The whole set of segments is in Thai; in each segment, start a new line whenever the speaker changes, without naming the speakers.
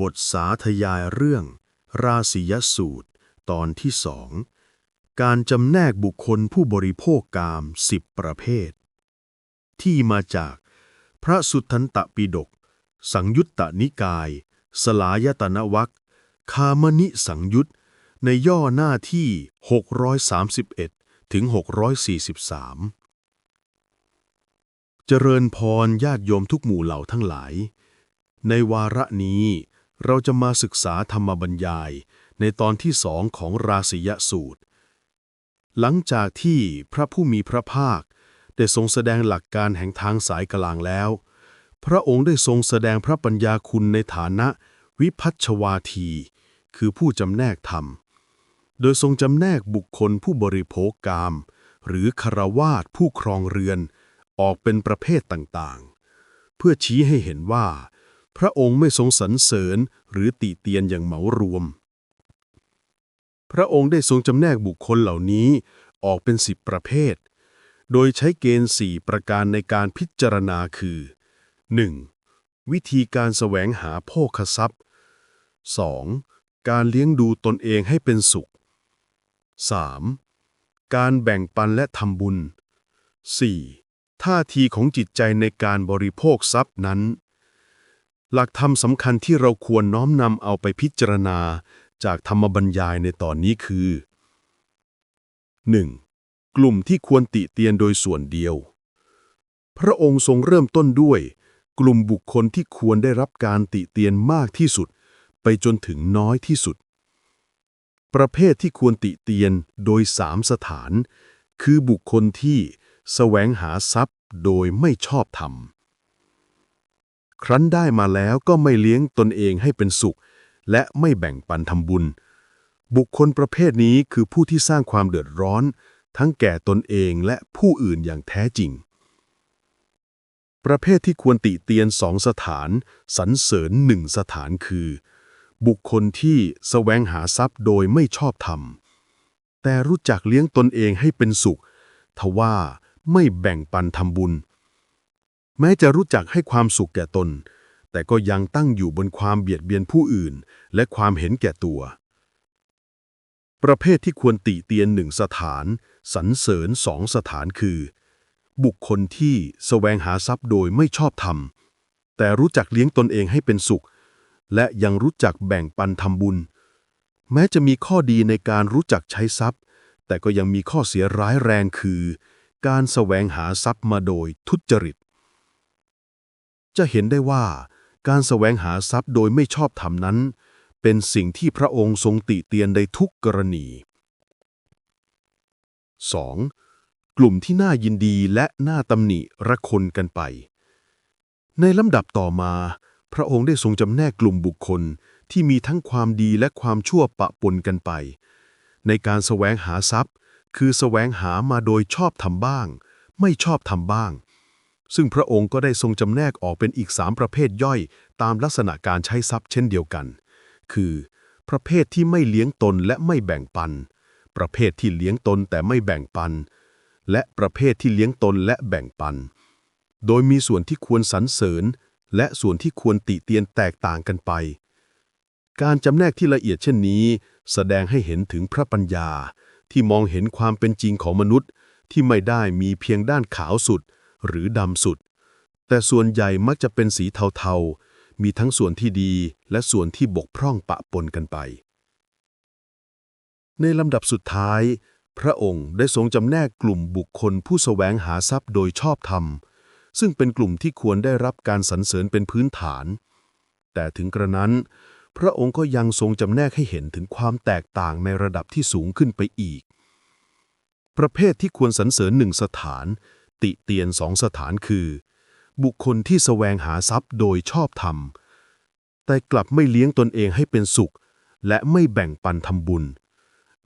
บทสาธยายเรื่อง ราศียสูตร ตอนที่สองการจำแนกบุคคลผู้บริโภคกามสิบประเภท ที่มาจากพระสุทธันตปิฎกสังยุตตนิกาย สลายตนวัคคามนิสังยุตในย่อหน้าที่ 631 ถึง 643 เจริญพรญาติโยมทุกหมู่เหล่าทั้งหลาย ในวาระนี้ เราจะมาศึกษาธรรมบรรยายในตอนที่สองของราศียสูตร หลังจากที่พระผู้มีพระภาค ได้ทรงแสดงหลักการแห่งทางสายกลางแล้ว พระองค์ได้ทรงแสดงพระปัญญาคุณในฐานะวิพัชวาที คือผู้จำแนกธรรม โดยทรงจำแนกบุคคลผู้บริโภคกาม หรือคารวาสผู้ครองเรือน ออกเป็นประเภทต่างๆ เพื่อชี้ให้เห็นว่า พระองค์ไม่ทรงสรรเสริญหรือติเตียนอย่างเหมารวม พระองค์ได้ทรงจำแนกบุคคลเหล่านี้ออกเป็นสิบประเภท โดยใช้เกณฑ์สี่ประการในการพิจารณาคือ 1. วิธีการแสวงหาโภคทรัพย์ 2. การเลี้ยงดูตนเองให้เป็นสุข 3. การแบ่งปันและทำบุญ 4. ท่าทีของจิตใจในการบริโภคทรัพย์นั้น หลักธรรมสำคัญที่เราควรน้อมนำเอาไปพิจารณา จากธรรมบรรยายในตอนนี้คือ 1. กลุ่มที่ควรติเตียนโดยส่วนเดียว พระองค์ทรงเริ่มต้นด้วย กลุ่มบุคคลที่ควรได้รับการติเตียนมากที่สุด ไปจนถึงน้อยที่สุด ประเภทที่ควรติเตียนโดยสามสถาน คือบุคคลที่แสวงหาทรัพย์โดยไม่ชอบธรรม ครั้นได้มาแล้วก็ไม่เลี้ยงตนเองให้เป็นสุข และไม่แบ่งปันทำบุญ บุคคลประเภทนี้คือผู้ที่สร้างความเดือดร้อน ทั้งแก่ตนเองและผู้อื่นอย่างแท้จริง ประเภทที่ควรติเตียนสองสถานสรรเสริญหนึ่งสถานคือ บุคคลที่แสวงหาทรัพย์โดยไม่ชอบธรรม แต่รู้จักเลี้ยงตนเองให้เป็นสุข ทว่าไม่แบ่งปันทำบุญ แม้จะรู้จักให้ความสุขแก่ตน แต่ก็ยังตั้งอยู่บนความเบียดเบียนผู้อื่น และความเห็นแก่ตัว ประเภทที่ควรติเตียนหนึ่งสถานสรรเสริญสองสถานคือ บุคคลที่แสวงหาทรัพย์โดยไม่ชอบธรรม แต่รู้จักเลี้ยงตนเองให้เป็นสุข และยังรู้จักแบ่งปันทำบุญ แม้จะมีข้อดีในการรู้จักใช้ทรัพย์ แต่ก็ยังมีข้อเสียร้ายแรงคือ การแสวงหาทรัพย์มาโดยทุจริต จะเห็นได้ว่าการแสวงหาทรัพย์โดยไม่ชอบธรรมนั้น เป็นสิ่งที่พระองค์ทรงติเตียนในทุกกรณี 2. กลุ่มที่น่ายินดีและน่าตำหนิระคนกันไป ในลำดับต่อมา พระองค์ได้ทรงจำแนกกลุ่มบุคคลที่มีทั้งความดีและความชั่วปะปนกันไป ในการแสวงหาทรัพย์ คือแสวงหามาโดยชอบทำบ้าง ไม่ชอบทำบ้าง ซึ่งพระองค์ก็ได้ทรงจำแนกออกเป็นอีกสามประเภทย่อย ตามลักษณะการใช้ทรัพย์เช่นเดียวกัน คือ ประเภทที่ไม่เลี้ยงตนและไม่แบ่งปัน ประเภทที่เลี้ยงตนแต่ไม่แบ่งปัน และประเภทที่เลี้ยงตนและแบ่งปัน โดยมีส่วนที่ควรสรรเสริญ และส่วนที่ควรติเตียนแตกต่างกันไป การจำแนกที่ละเอียดเช่นนี้ แสดงให้เห็นถึงพระปัญญาที่มองเห็นความเป็นจริงของมนุษย์ ที่ไม่ได้มีเพียงด้านขาวสุด หรือดำสุด แต่ส่วนใหญ่มักจะเป็นสีเทาๆ มีทั้งส่วนที่ดีและส่วนที่บกพร่องปะปนกันไป ในลำดับสุดท้าย พระองค์ได้ทรงจำแนกกลุ่มบุคคลผู้แสวงหาทรัพย์โดยชอบธรรม ซึ่งเป็นกลุ่มที่ควรได้รับการสรรเสริญเป็นพื้นฐาน แต่ถึงกระนั้น พระองค์ก็ยังทรงจำแนกให้เห็นถึงความแตกต่างในระดับที่สูงขึ้นไปอีกประเภทที่ควรสรรเสริญหนึ่งสถาน ติเตียนสองสถานคือ บุคคลที่แสวงหาทรัพย์โดยชอบธรรม แต่กลับไม่เลี้ยงตนเองให้เป็นสุข และไม่แบ่งปันทำบุญ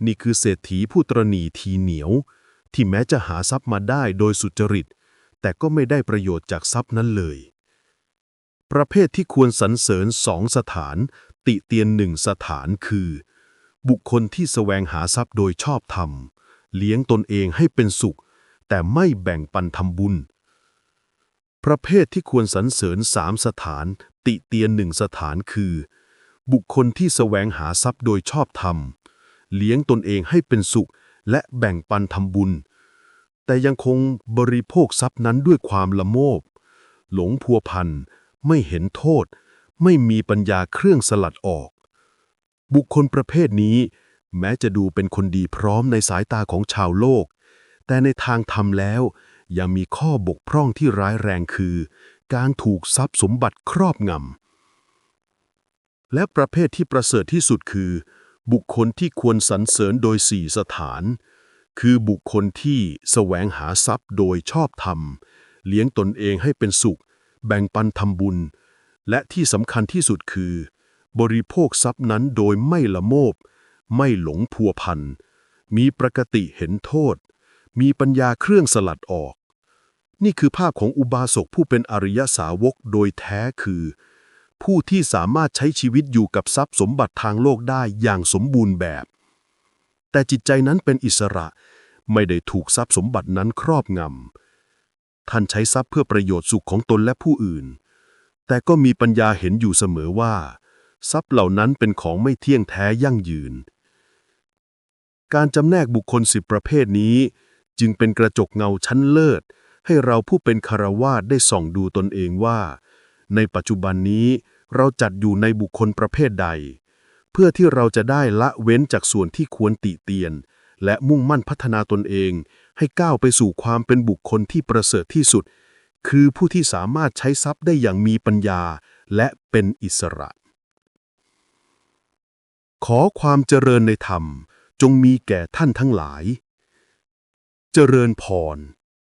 นี่คือเศรษฐีผู้ตรณีทีเหนียว ที่แม้จะหาทรัพย์มาได้โดยสุจริต แต่ก็ไม่ได้ประโยชน์จากทรัพย์นั้นเลย ประเภทที่ควรสรรเสริญสองสถาน ติเตียนหนึ่งสถานคือ บุคคลที่แสวงหาทรัพย์โดยชอบธรรมเลี้ยงตนเองให้เป็นสุข แต่ไม่แบ่งปันทำบุญ ประเภทที่ควรสรรเสริญสามสถาน ติเตียนหนึ่งสถานคือ บุคคลที่แสวงหาทรัพย์โดยชอบธรรม เลี้ยงตนเองให้เป็นสุข และแบ่งปันทำบุญ แต่ยังคงบริโภคทรัพย์นั้นด้วยความละโมบ หลงพัวพัน ไม่เห็นโทษ ไม่มีปัญญาเครื่องสลัดออก บุคคลประเภทนี้ แม้จะดูเป็นคนดีพร้อมในสายตาของชาวโลก แต่ในทางธรรมแล้ว ยังมีข้อบกพร่องที่ร้ายแรงคือ การถูกทรัพย์สมบัติครอบงำและประเภทที่ประเสริฐที่สุดคือ บุคคลที่ควรสรรเสริญโดยสี่สถาน คือบุคคลที่แสวงหาทรัพย์โดยชอบธรรม เลี้ยงตนเองให้เป็นสุข แบ่งปันทำบุญ และที่สำคัญที่สุดคือ บริโภคทรัพย์นั้นโดยไม่ละโมบ ไม่หลงพัวพันมีประกติเห็นโทษ มีปัญญาเครื่องสลัดออก นี่คือภาพของอุบาสกผู้เป็นอริยสาวกโดยแท้คือ ผู้ที่สามารถใช้ชีวิตอยู่กับทรัพย์สมบัติทางโลกได้อย่างสมบูรณ์แบบ แต่จิตใจนั้นเป็นอิสระไม่ได้ถูกทรัพย์สมบัตินั้นครอบงำ ท่านใช้ทรัพย์เพื่อประโยชน์สุขของตนและผู้อื่น แต่ก็มีปัญญาเห็นอยู่เสมอว่า ทรัพย์เหล่านั้นเป็นของไม่เที่ยงแท้ยั่งยืน การจำแนกบุคคลสิบประเภทนี้ จึงเป็นกระจกเงาชั้นเลิศ ให้เราผู้เป็นคารวาสได้ส่องดูตนเองว่า ในปัจจุบันนี้เราจัดอยู่ในบุคคลประเภทใด เพื่อที่เราจะได้ละเว้นจากส่วนที่ควรติเตียน และมุ่งมั่นพัฒนาตนเอง ให้ก้าวไปสู่ความเป็นบุคคลที่ประเสริฐที่สุด คือผู้ที่สามารถใช้ทรัพย์ได้อย่างมีปัญญาและเป็นอิสระ ขอความเจริญในธรรมจงมีแก่ท่านทั้งหลาย เจริญพร